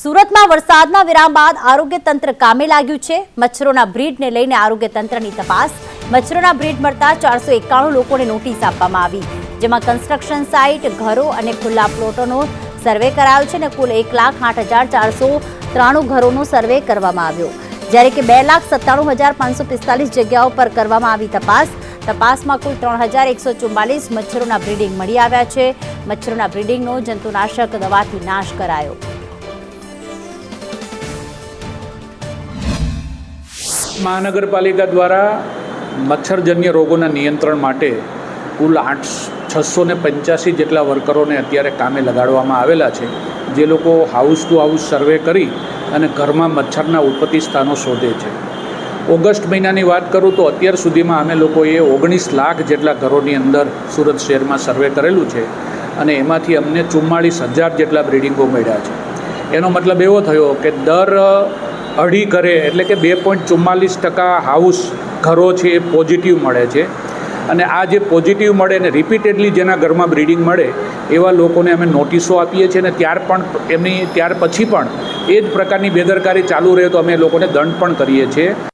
સુરતમાં વરસાદના વિરામ બાદ આરોગ્ય તંત્ર કામે લાગ્યું છે. મચ્છરોના બ્રીડને લઈને આરોગ્ય તંત્રની તપાસ. મચ્છરોના બ્રીડ મળતા ચારસો એકાણું લોકોને નોટિસ આપવામાં આવી. જેમાં કન્સ્ટ્રક્શન સાઇટ, ઘરો અને ખુલ્લા પ્લોટોનો સર્વે કરાયો છે અને કુલ એક લાખ આઠ હજાર ચારસો ત્રાણું ઘરોનો સર્વે કરવામાં આવ્યો. જ્યારે કે બે લાખ સત્તાણું હજાર પાંચસો પિસ્તાલીસ જગ્યાઓ પર કરવામાં આવી તપાસ. તપાસમાં કુલ ત્રણ હજાર એકસો ચુમ્માલીસ મચ્છરોના બ્રીડિંગ મળી આવ્યા છે. મચ્છરોના બ્રીડિંગનો જંતુનાશક દવાથી નાશ કરાયો. મહાનગરપાલિકા દ્વારા મચ્છરજન્ય રોગોના નિયંત્રણ માટે કુલ આઠ છસો ને પંચ્યાસી જેટલા વર્કરોને અત્યારે કામે લગાડવામાં આવેલા છે. જે લોકો હાઉસ ટુ હાઉસ સર્વે કરી અને ઘરમાં મચ્છરના ઉત્પત્તિ સ્થાનો શોધે છે. ઓગસ્ટ મહિનાની વાત કરું તો અત્યાર સુધીમાં અમે લોકોએ ઓગણીસ લાખ જેટલા ઘરોની અંદર સુરત શહેરમાં સર્વે કરેલું છે અને એમાંથી અમને ચુમ્માળીસ હજાર જેટલા બ્રિડિંગો મળ્યા છે. એનો મતલબ એવો થયો કે દર અઢી ઘરે એટલે કે બે પોઈન્ટ ચુમ્માલીસ ટકા હાઉસ ઘરો છે એ પોઝિટિવ મળે છે. અને આ જે પોઝિટિવ મળે ને રિપીટેડલી જેના ઘરમાં બ્રિડિંગ મળે, એવા લોકોને અમે નોટિસો આપીએ છીએ અને ત્યાર પણ એમની ત્યાર પછી પણ એ જ પ્રકારની બેદરકારી ચાલુ રહે તો અમે લોકોને દંડ પણ કરીએ છીએ.